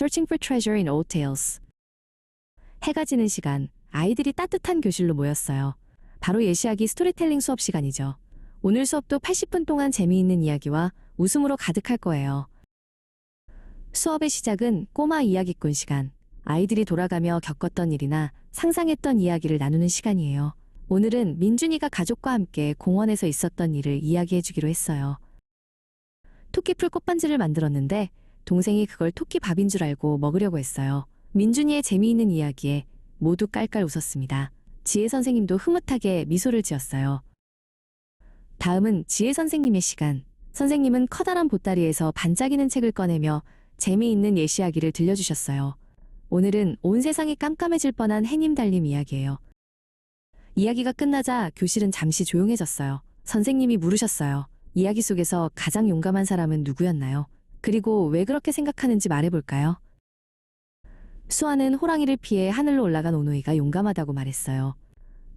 Searching for Treasure in Old Tales. 해가 지는 시간, 아이들이 따뜻한 교실로 모였어요. 바로 예시하기 스토리텔링 수업 시간이죠. 오늘 수업도 80분 동안 재미있는 이야기와 웃음으로 가득할 거예요. 수업의 시작은 꼬마 이야기꾼 시간. 아이들이 돌아가며 겪었던 일이나 상상했던 이야기를 나누는 시간이에요. 오늘은 민준이가 가족과 함께 공원에서 있었던 일을 이야기해 주기로 했어요. 토끼풀 꽃반지를 만들었는데 동생이 그걸 토끼 밥인 줄 알고 먹으려고 했어요. 민준이의 재미있는 이야기에 모두 깔깔 웃었습니다. 지혜 선생님도 흐뭇하게 미소를 지었어요. 다음은 지혜 선생님의 시간. 선생님은 커다란 보따리에서 반짝이는 책을 꺼내며 재미있는 예시이야기를 들려주셨어요. 오늘은 온 세상이 깜깜해질 뻔한 해님 달림 이야기예요. 이야기가 끝나자 교실은 잠시 조용해졌어요. 선생님이 물으셨어요. 이야기 속에서 가장 용감한 사람은 누구였나요? 그리고 왜 그렇게 생각하는지 말해볼까요? 수아는 호랑이를 피해 하늘로 올라간 오노이가 용감하다고 말했어요.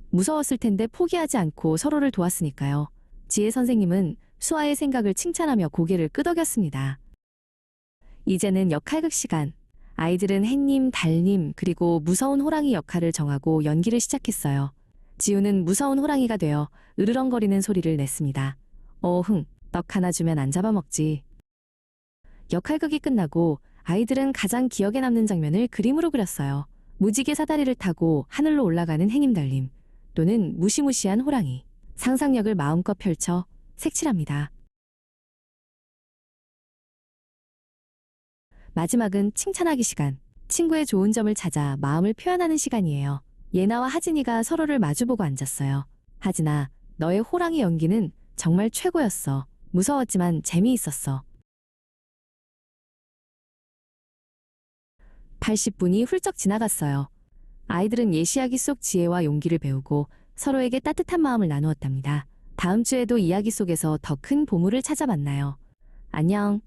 무서웠을 텐데 포기하지 않고 서로를 도왔으니까요. 지혜 선생님은 수아의 생각을 칭찬하며 고개를 끄덕였습니다. 이제는 역할극 시간. 아이들은 햇님, 달님, 그리고 무서운 호랑이 역할을 정하고 연기를 시작했어요. 지우는 무서운 호랑이가 되어 으르렁거리는 소리를 냈습니다. 어흥, 떡 하나 주면 안 잡아먹지. 역할극이 끝나고 아이들은 가장 기억에 남는 장면을 그림으로 그렸어요. 무지개 사다리를 타고 하늘로 올라가는 행임달림 또는 무시무시한 호랑이. 상상력을 마음껏 펼쳐 색칠합니다. 마지막은 칭찬하기 시간. 친구의 좋은 점을 찾아 마음을 표현하는 시간이에요. 예나와 하진이가 서로를 마주보고 앉았어요. 하진아, 너의 호랑이 연기는 정말 최고였어. 무서웠지만 재미있었어. 80분이 훌쩍 지나갔어요. 아이들은 예시이야기 속 지혜와 용기를 배우고 서로에게 따뜻한 마음을 나누었답니다. 다음 주에도 이야기 속에서 더 큰 보물을 찾아 만나요. 안녕.